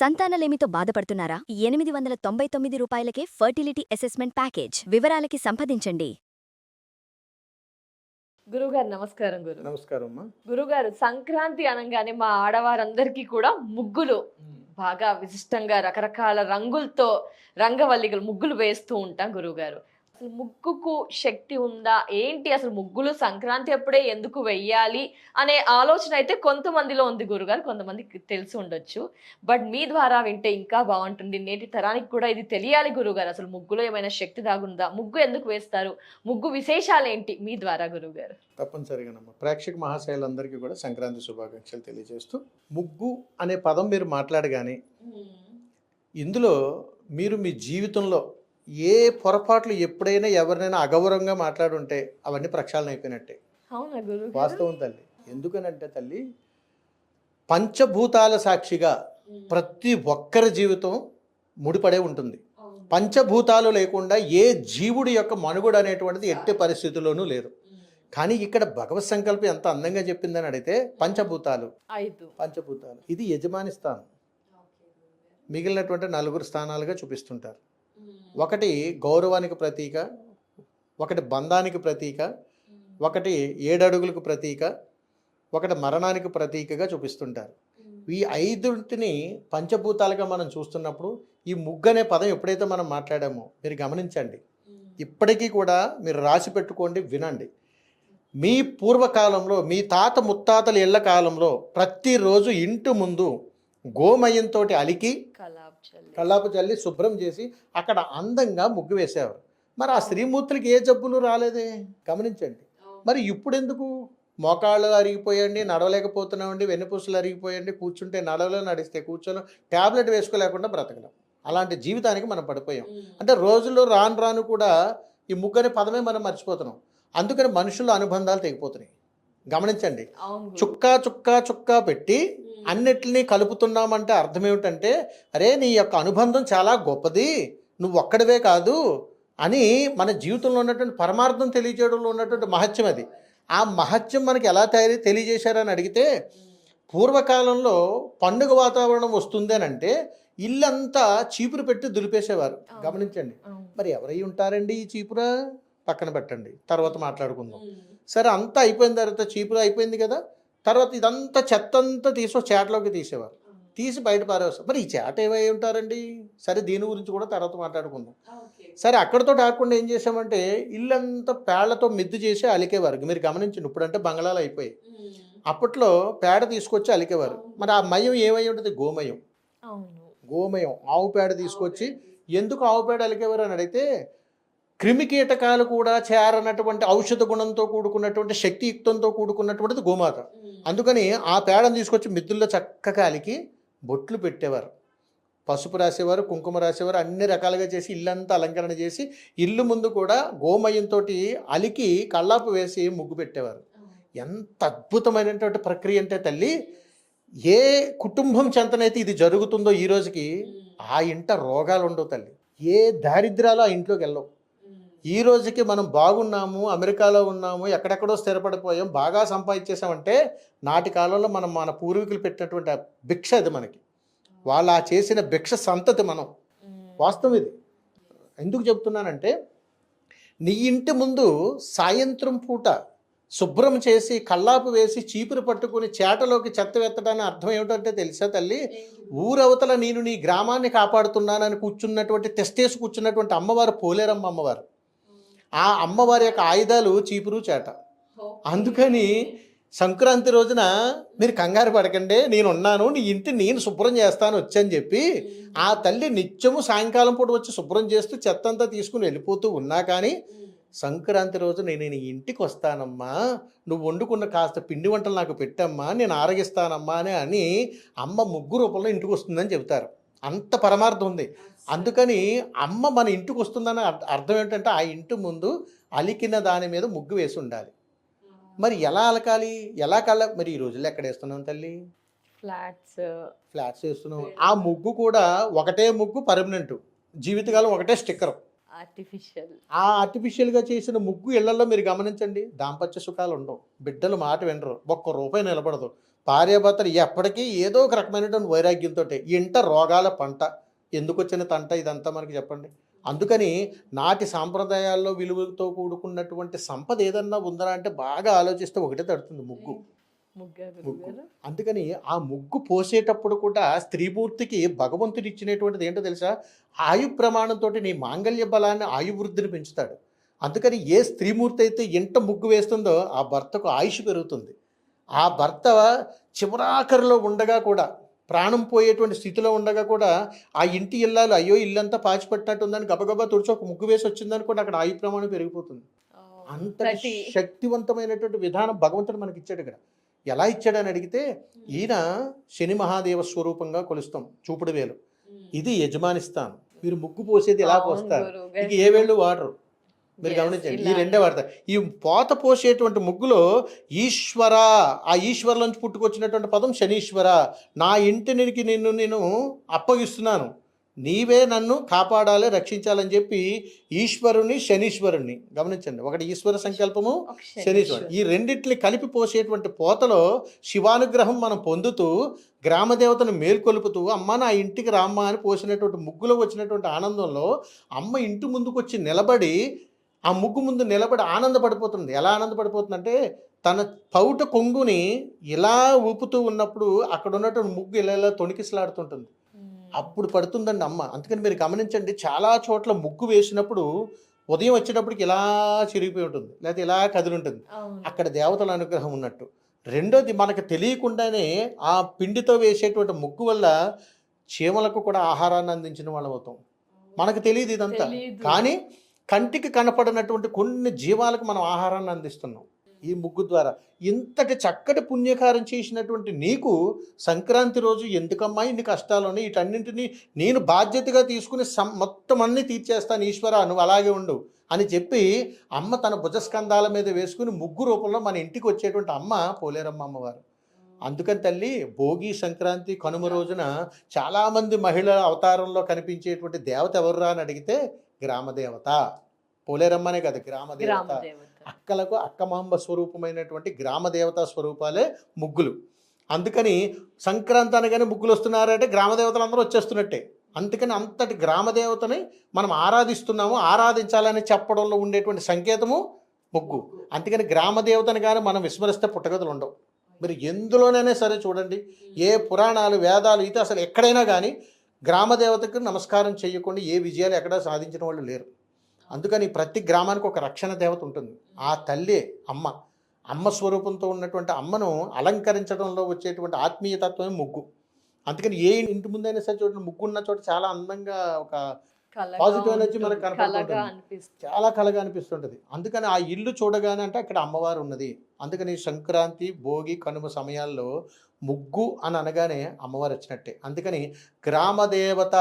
సంతానలేమితో బాధపడుతున్నారా? ఎనిమిది వందల తొంభై తొమ్మిది రూపాయలకే ఫర్టిలిటీ అసెస్మెంట్ ప్యాకేజ్ వివరాలకి సంప్రదించండి. గురుగారు నమస్కారం గురు. నమస్కారం అమ్మా. గురుగారు సంక్రాంతి అనగానే మా ఆడవారందరికీ కూడా ముగ్గులు బాగా విశిష్టంగా రకరకాల రంగులతో రంగవల్లికలు ముగ్గులు వేస్తూ ఉంటాం గురుగారు అసలు ముగ్గుకు శక్తి ఉందా? ఏంటి అసలు ముగ్గులు? సంక్రాంతి అప్పుడే ఎందుకు వెయ్యాలి? అనే ఆలోచన అయితే కొంతమందిలో ఉంది గురుగారు కొంతమందికి తెలిసి ఉండొచ్చు. బట్ మీ ద్వారా వింటే ఇంకా బాగుంటుంది. నేటి తరానికి కూడా ఇది తెలియాలి గురుగారు. అసలు ముగ్గులో ఏమైనా శక్తి దాగుందా? ముగ్గు ఎందుకు వేస్తారు? ముగ్గు విశేషాలు ఏంటి మీ ద్వారా గురుగారు? తప్పనిసరిగానమ్మా ప్రేక్షక మహాశయులందరికీ కూడా సంక్రాంతి శుభాకాంక్షలు తెలియజేస్తూ ముగ్గు అనే పదం మీరు మాట్లాడగానే ఇందులో మీరు మీ జీవితంలో ఏ పొరపాట్లు ఎప్పుడైనా ఎవరినైనా అగౌరవంగా మాట్లాడుంటే అవన్నీ ప్రక్షాళన అయిపోయినట్టే. వాస్తవం తల్లి. ఎందుకనంటే తల్లి పంచభూతాల సాక్షిగా ప్రతి ఒక్కరి జీవితం ముడిపడే ఉంటుంది. పంచభూతాలు లేకుండా ఏ జీవుడి యొక్క మనుగడ అనేటువంటిది ఎట్టి పరిస్థితుల్లోనూ లేదు. కానీ ఇక్కడ భగవత్ సంకల్పం ఎంత అందంగా చెప్పిందని అడిగితే పంచభూతాలు. ఐదు. పంచభూతాలు. ఇది యజమాని స్థానం. మిగిలినటువంటి నలుగురు స్థానాలుగా చూపిస్తుంటారు. ఒకటి గౌరవానికి ప్రతీక ఒకటి బంధానికి ప్రతీక ఒకటి ఏడడుగులకు ప్రతీక ఒకటి మరణానికి ప్రతీకగా చూపిస్తుంటారు. ఈ ఐదుంటిని పంచభూతాలుగా మనం చూస్తున్నప్పుడు ఈ ముగ్గు అనే పదం ఎప్పుడైతే మనం మాట్లాడామో మీరు గమనించండి. ఇప్పటికీ కూడా మీరు రాసి పెట్టుకోండి వినండి. మీ పూర్వకాలంలో మీ తాత ముత్తాతల ఇళ్ళ కాలంలో ప్రతిరోజు ఇంటి ముందు గోమయంతో అలికి కల్లాపు చల్లి. శుభ్రం చేసి అక్కడ అందంగా ముగ్గు వేసేవారు. మరి ఆ స్త్రీమూర్తులకి ఏ జబ్బులు రాలేదే? గమనించండి. మరి ఇప్పుడు ఎందుకు మోకాళ్ళు అరిగిపోయండి నడవలేకపోతున్నామండి వెన్నుపూసలు అరిగిపోయండి కూర్చుంటే నడవలో నడిస్తే కూర్చోలో ట్యాబ్లెట్ వేసుకోలేకుండా బ్రతకడం అలాంటి జీవితానికి మనం పడిపోయాం. అంటే రోజుల్లో రాను రాను కూడా ఈ ముగ్గు అనే పదమే మనం మర్చిపోతున్నాం. అందుకని మనుషుల అనుబంధాలు తెగిపోతున్నాయి. గమనించండి. చుక్కా చుక్కా చుక్కా పెట్టి అన్నిటినీ కలుపుతున్నామంటే అర్థం ఏమిటంటే అరే నీ యొక్క అనుబంధం చాలా గొప్పది నువ్వు ఒక్కడివే కాదు అని మన జీవితంలో ఉన్నటువంటి పరమార్థం తెలియజేయడంలో ఉన్నటువంటి మహత్యం అది. ఆ మహత్యం మనకి ఎలా తయారీ తెలియజేశారని అడిగితే పూర్వకాలంలో పండుగ వాతావరణం వస్తుంది అని అంటే ఇల్లంతా చీపురు పెట్టి దులిపేసేవారు. గమనించండి. మరి ఎవరై ఉంటారండి ఈ చీపుర? పక్కన పెట్టండి. తర్వాత మాట్లాడుకుందాం. సరే అంతా అయిపోయిన తర్వాత చీపురు అయిపోయింది కదా? తర్వాత ఇదంతా చెత్త అంతా తీసి చేటలోకి తీసేవారు. తీసి బయట పారేస్తారు. మరి ఈ చేట ఏమై ఉంటారండి? సరే దీని గురించి కూడా తర్వాత మాట్లాడుకుందాం. సరే అక్కడతో కాకుండా ఏం చేసామంటే ఇల్లంతా పేళ్ళతో మిద్దు చేసి అలికేవారు. మీరు గమనించండి ఇప్పుడంటే బంగ్లాలు అయిపోయాయి. అప్పట్లో పేడ తీసుకొచ్చి అలికేవారు. మరి ఆ మయం ఏమై ఉంటుంది? గోమయం. గోమయం. ఆవు పేడ తీసుకొచ్చి ఎందుకు ఆవు పేడ అలికేవారు అని అడిగితే క్రిమి కీటకాలు కూడా చేరనటువంటి ఔషధ గుణంతో కూడుకున్నటువంటి శక్తియుక్తంతో కూడుకున్నటువంటిది గోమాత. అందుకని ఆ పేడను తీసుకొచ్చి మిద్దుల్లో చక్కగా అలికి బొట్లు పెట్టేవారు. పసుపు రాసేవారు కుంకుమ రాసేవారు అన్ని రకాలుగా చేసి ఇల్లంతా అలంకరణ చేసి ఇల్లు ముందు కూడా గోమయంతో అలికి కల్లాపు వేసి ముగ్గు పెట్టేవారు. ఎంత అద్భుతమైనటువంటి ప్రక్రియ అంటే తల్లి ఏ కుటుంబం చెంతనైతే ఇది జరుగుతుందో ఈ రోజుకి ఆ ఇంట రోగాలు ఉండవు తల్లి. ఏ దారిద్ర్యాలు ఆ ఇంట్లోకి వెళ్ళవు. ఈ రోజుకి మనం బాగున్నాము అమెరికాలో ఉన్నాము ఎక్కడెక్కడో స్థిరపడిపోయాం బాగా సంపాదించేసామంటే నాటి కాలంలో మనం మన పూర్వీకులు పెట్టినటువంటి ఆ భిక్ష అది మనకి. వాళ్ళు ఆ చేసిన భిక్ష సంతతి మనం. వాస్తవం ఇది. ఎందుకు చెప్తున్నానంటే నీ ఇంటి ముందు సాయంత్రం పూట శుభ్రం చేసి కల్లాపు వేసి చీపురు పట్టుకుని చేటలోకి చెత్త వెత్తడానికి అర్థం ఏమిటంటే తెలుసా తల్లి? ఊరవతల నేను నీ గ్రామాన్ని కాపాడుతున్నానని కూర్చున్నటువంటి తెస్తేసి కూర్చున్నటువంటి అమ్మవారు పోలేరమ్మ అమ్మవారు. ఆ అమ్మవారి యొక్క ఆయుధాలు చీపురు చేట. అందుకని సంక్రాంతి రోజున మీరు కంగారు పడకండి నేను ఉన్నాను నీ ఇంటి నేను శుభ్రం చేస్తాను వచ్చని చెప్పి ఆ తల్లి నిత్యము సాయంకాలం పూట వచ్చి శుభ్రం చేస్తూ చెత్త అంతా తీసుకుని వెళ్ళిపోతూ ఉన్నా కానీ సంక్రాంతి రోజు నేను నీ ఇంటికి వస్తానమ్మా నువ్వు వండుకున్న కాస్త పిండి వంటలు నాకు పెట్టమ్మా నేను ఆరగిస్తానమ్మా అని అని అమ్మ ముగ్గు రూపంలో ఇంటికి వస్తుందని చెబుతారు. అంత పరమార్థం ఉంది. అందుకని అమ్మ మన ఇంటికి వస్తుందని అర్థ- ఏంటంటే ఆ ఇంటి ముందు అలికిన దాని మీద ముగ్గు వేసి ఉండాలి. మరి ఎలా అలకాలి? ఎలా కళ్ళ మరి ఈ రోజుల్లో ఎక్కడ వేస్తున్నాం తల్లి? ఫ్లాట్స్. ఫ్లాట్స్ వేస్తున్నాం ఆ ముగ్గు కూడా ఒకటే ముగ్గు పర్మనెంట్. జీవితకాలం ఒకటే స్టిక్కర్. ఆర్టిఫిషియల్. ఆ ఆర్టిఫిషియల్గా చేసిన ముగ్గు ఇళ్ళలో మీరు గమనించండి. దాంపత్య సుఖాలు ఉండవు. బిడ్డలు మాట వినరు. ఒక్క రూపాయి నిలబడదు. భార్యాభర్తలు ఎప్పటికీ ఏదో ఒక రకమైనటువంటి వైరాగ్యంతో ఇంట రోగాల పంట. ఎందుకు వచ్చిన తంట ఇదంతా మనకి చెప్పండి? అందుకని నాటి సాంప్రదాయాల్లో విలువలతో కూడుకున్నటువంటి సంపద ఏదన్నా ఉందా అంటే బాగా ఆలోచిస్తే ఒకటే తడుతుంది ముగ్గు. ముగ్గా అందుకని ఆ ముగ్గు పోసేటప్పుడు కూడా స్త్రీమూర్తికి భగవంతుడు ఇచ్చినటువంటిది ఏంటో తెలుసా? ఆయు ప్రమాణంతో నీ మాంగళ్య బలాన్ని ఆయువృద్ధిని పెంచుతాడు. అందుకని ఏ స్త్రీమూర్తి అయితే ఇంట ముగ్గు వేస్తుందో ఆ భర్తకు ఆయుష్ పెరుగుతుంది. ఆ భర్త చివరాఖరిలో ఉండగా కూడా ప్రాణం పోయేటువంటి స్థితిలో ఉండగా కూడా ఆ ఇంటి ఇల్లాలు అయ్యో ఇల్లంతా పాచిపట్టినట్టు ఉందని గబగబా తుడిచి ఒక ముగ్గు వేసి వచ్చిందనుకోండి అక్కడ ఆయు ప్రమాణం పెరిగిపోతుంది అంత శక్తివంతమైనటువంటి విధానం భగవంతుడు మనకి ఇచ్చాడు ఇక్కడ. ఎలా ఇచ్చాడని అడిగితే ఈయన శని మహాదేవ స్వరూపంగా కొలుస్తాం చూపుడు వేలు. ఇది యజమానిస్తాను మీరు ముగ్గు పోసేది ఎలా పోస్తారు. ఇక ఏ వేళ్ళు వాడరు. మీరు గమనించండి ఈ. రెండే వాడతారు. ఈ పోత పోసేటువంటి ముగ్గులో ఈశ్వర ఆ ఈశ్వరలోంచి పుట్టుకొచ్చినటువంటి పదం శనీశ్వర. నా ఇంటినికి నిన్ను నేను అప్పగిస్తున్నాను. నీవే నన్ను కాపాడాలి రక్షించాలని చెప్పి ఈశ్వరుని శనీశ్వరుణ్ణి. గమనించండి ఒకటి ఈశ్వర సంకల్పము శనీశ్వరుడు. ఈ రెండిట్ని కలిపి పోసేటువంటి పోతలో శివానుగ్రహం మనం పొందుతూ గ్రామదేవతను మేల్కొలుపుతూ అమ్మ నా ఇంటికి రామ్మ అని పోసినటువంటి ముగ్గులో వచ్చినటువంటి ఆనందంలో అమ్మ ఇంటి ముందుకు వచ్చి నిలబడి ఆ ముగ్గు ముందు నిలబడి ఆనందపడిపోతుంది. ఎలా ఆనందపడిపోతుందంటే తన పౌట కొంగుని ఇలా ఊపుతూ ఉన్నప్పుడు అక్కడ ఉన్నటువంటి ముగ్గు ఇలా ఇలా తొణికిసలాడుతుంటుంది. అప్పుడు పడుతుందండి అమ్మ. అందుకని మీరు గమనించండి చాలా చోట్ల ముగ్గు వేసినప్పుడు ఉదయం వచ్చేటప్పటికి ఇలా చిరిగిపోయి ఉంటుంది. లేకపోతే ఇలా కదిలి ఉంటుంది. అక్కడ దేవతల అనుగ్రహం ఉన్నట్టు. రెండోది మనకు తెలియకుండానే ఆ పిండితో వేసేటువంటి ముగ్గు వల్ల చీమలకు కూడా ఆహారాన్ని అందించిన వాళ్ళం అవుతాం. మనకు తెలియదు ఇదంతా. కానీ కంటికి కనపడినటువంటి కొన్ని జీవాలకు మనం ఆహారాన్ని అందిస్తున్నాం. ఈ ముగ్గు ద్వారా. ఇంతటి చక్కటి పుణ్యకారం చేసినటువంటి నీకు సంక్రాంతి రోజు ఎందుకమ్మా ఇన్ని కష్టాలని వీటన్నింటినీ నేను బాధ్యతగా తీసుకుని సం మొత్తం అన్నీ తీర్చేస్తాను ఈశ్వర నువ్వు అలాగే ఉండు అని చెప్పి అమ్మ తన భుజస్కంధాల మీద వేసుకుని ముగ్గు రూపంలో మన ఇంటికి వచ్చేటువంటి అమ్మ పోలేరమ్మ అమ్మవారు. అందుకని తల్లి భోగి సంక్రాంతి కనుమ రోజున చాలామంది మహిళల అవతారంలో కనిపించేటువంటి దేవత ఎవర్రా అని అడిగితే గ్రామదేవత. పోలేరమ్మనే కదా గ్రామ గ్రామదేవత. దేవత అక్కలకు అక్కమాంబ స్వరూపమైనటువంటి గ్రామ దేవతా స్వరూపాలే ముగ్గులు. అందుకని సంక్రాంతి అనగానే ముగ్గులు వస్తున్నారంటే గ్రామ దేవతలు అందరూ వచ్చేస్తున్నట్టే. అందుకని అంతటి గ్రామ దేవతని మనం ఆరాధిస్తున్నాము ఆరాధించాలని చెప్పడంలో ఉండేటువంటి సంకేతము ముగ్గు. అందుకని గ్రామ దేవతని కానీ మనం విస్మరిస్తే పుట్టగతులు ఉండవు. మీరు ఎందులోనైనా సరే చూడండి ఏ పురాణాలు వేదాలు అయితే అసలు ఎక్కడైనా కానీ గ్రామ దేవతకు నమస్కారం చేయకుండా ఏ విజయాలు ఎక్కడా సాధించిన వాళ్ళు లేరు. అందుకని ప్రతి గ్రామానికి ఒక రక్షణ దేవత ఉంటుంది. ఆ తల్లే అమ్మ. అమ్మ స్వరూపంతో ఉన్నటువంటి అమ్మను అలంకరించడంలో వచ్చేటువంటి ఆత్మీయతత్వమే ముగ్గు. అందుకని ఏ ఇంటి ముందైనా సరే చూడండి ముగ్గు ఉన్న చోట చాలా అందంగా ఒక Positive energy మనకు ఉంటుంది. కనపడుతూ కలగా ఉంటుంది. అనిపిస్తుంది. చాలా కలగా అనిపిస్తుంటుంది. అందుకని ఆ ఇల్లు చూడగానే అంటే అక్కడ అమ్మవారు ఉన్నది. అందుకని సంక్రాంతి భోగి కనుమ సమయాల్లో ముగ్గు అని అనగానే అమ్మవారు వచ్చినట్టే. అందుకని గ్రామదేవత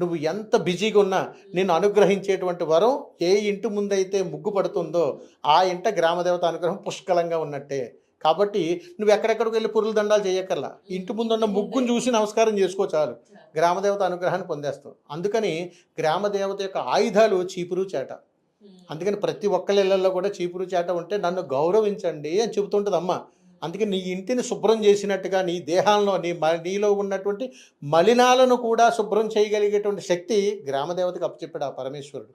నువ్వు ఎంత బిజీగా ఉన్నా నేను అనుగ్రహించేటువంటి వరం ఏ ఇంటి ముందైతే ముగ్గు పడుతుందో ఆ ఇంట గ్రామదేవత అనుగ్రహం పుష్కలంగా ఉన్నట్టే. కాబట్టి నువ్వు ఎక్కడెక్కడికి వెళ్ళి పురుల దండాలు చేయక్కర్లా. ఇంటి ముందున్న ముగ్గును చూసి నమస్కారం చేసుకో చాలు. గ్రామదేవత అనుగ్రహాన్ని పొందేస్తావు. అందుకని గ్రామదేవత యొక్క ఆయుధాలు చీపురు చేట. అందుకని ప్రతి ఒక్కళ్ళ ఇళ్ళలో కూడా చీపురు చేట ఉంటే నన్ను గౌరవించండి అని చెబుతుంటుంది అమ్మ అందుకే నీ ఇంటిని శుభ్రం చేసినట్టుగా నీ దేహాల్లో నీ నీలో ఉన్నటువంటి మలినాలను కూడా శుభ్రం చేయగలిగేటువంటి శక్తి గ్రామదేవతకు అప్పచెప్పాడు ఆ పరమేశ్వరుడు.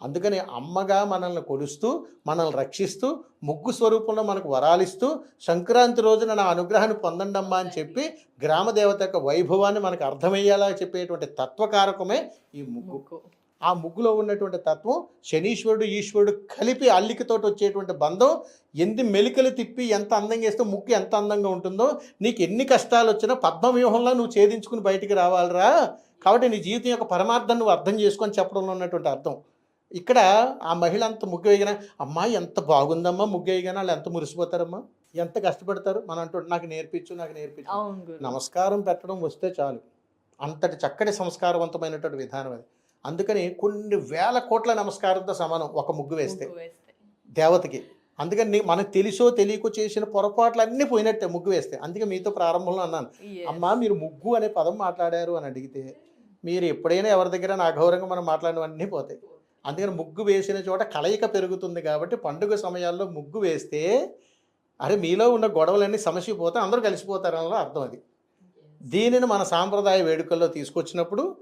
అందుకని అమ్మగా మనల్ని కొలుస్తూ మనల్ని రక్షిస్తూ ముగ్గు స్వరూపంలో మనకు వరాలిస్తూ సంక్రాంతి రోజున నా అనుగ్రహాన్ని పొందండి అమ్మా అని చెప్పి గ్రామదేవత యొక్క వైభవాన్ని మనకు అర్థమయ్యేలా చెప్పేటువంటి తత్వకారకమే ఈ ముగ్గు. ఆ ముగ్గులో ఉన్నటువంటి తత్వం శనీశ్వరుడు ఈశ్వరుడు కలిపి అల్లికతోటి వచ్చేటువంటి బంధం. ఎన్ని మెలికలు తిప్పి ఎంత అందంగా వేస్తే ముక్కు ఎంత అందంగా ఉంటుందో నీకు ఎన్ని కష్టాలు వచ్చినా పద్మవ్యూహంలో నువ్వు ఛేదించుకుని బయటికి రావాలిరా. కాబట్టి నీ జీవితం యొక్క పరమార్థం నువ్వు అర్థం చేసుకొని చెప్పడంలో ఉన్నటువంటి అర్థం. ఇక్కడ ఆ మహిళ అంత ముగ్గు వేయగానే అమ్మా ఎంత బాగుందమ్మా ముగ్గు వేయగానే వాళ్ళు ఎంత మురిసిపోతారమ్మా? ఎంత కష్టపడతారు? మనం అంటూ నాకు నేర్పించు నాకు నేర్పించు. నమస్కారం పెట్టడం వస్తే చాలు. అంతటి చక్కటి సంస్కారవంతమైనటువంటి విధానం అది. అందుకని కొన్ని వేల కోట్ల నమస్కారంతో సమానం ఒక ముగ్గు వేస్తే. దేవతకి. అందుకని మనకు తెలుసో తెలియకో చేసిన పొరపాట్లు అన్నీ పోయినట్టే ముగ్గు వేస్తే. అందుకే మీతో ప్రారంభంలో అన్నాను. అమ్మా మీరు ముగ్గు అనే పదం మాట్లాడారు అని అడిగితే మీరు ఎప్పుడైనా ఎవరి దగ్గర నా గౌరవంగా మనం మాట్లాడినవన్నీ పోతాయి. అందుకని ముగ్గు వేసిన చోట కలయిక పెరుగుతుంది కాబట్టి పండుగ సమయాల్లో ముగ్గు వేస్తే అరే మీలో ఉన్న గొడవలన్నీ సమస్య పోతే అందరూ కలిసిపోతారని అర్థం అది. దీనిని మన సాంప్రదాయ వేడుకల్లో తీసుకొచ్చినప్పుడు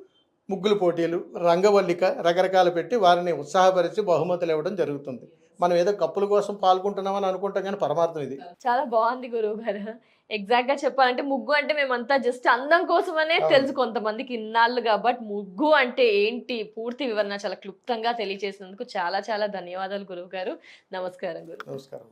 ముగ్గులు పోటీలు రంగవల్లిక రకరకాలు పెట్టి వారిని ఉత్సాహపరిచి బహుమతులు ఇవ్వడం జరుగుతుంది. మనం ఏదో కప్పుల కోసం పాల్గొంటున్నామని అనుకుంటాం కానీ పరమార్థం ఇది. చాలా బాగుంది గురువు గారు. ఎగ్జాక్ట్గా చెప్పాలంటే ముగ్గు అంటే మేమంతా జస్ట్ అందం కోసమనే. తెలుసు కొంతమందికి ఇన్నాళ్ళుగా బట్ ముగ్గు అంటే ఏంటి? పూర్తి వివరణ చాలా క్లుప్తంగా తెలియజేసినందుకు చాలా చాలా ధన్యవాదాలు గురువు గారు. నమస్కారం గురు నమస్కారం.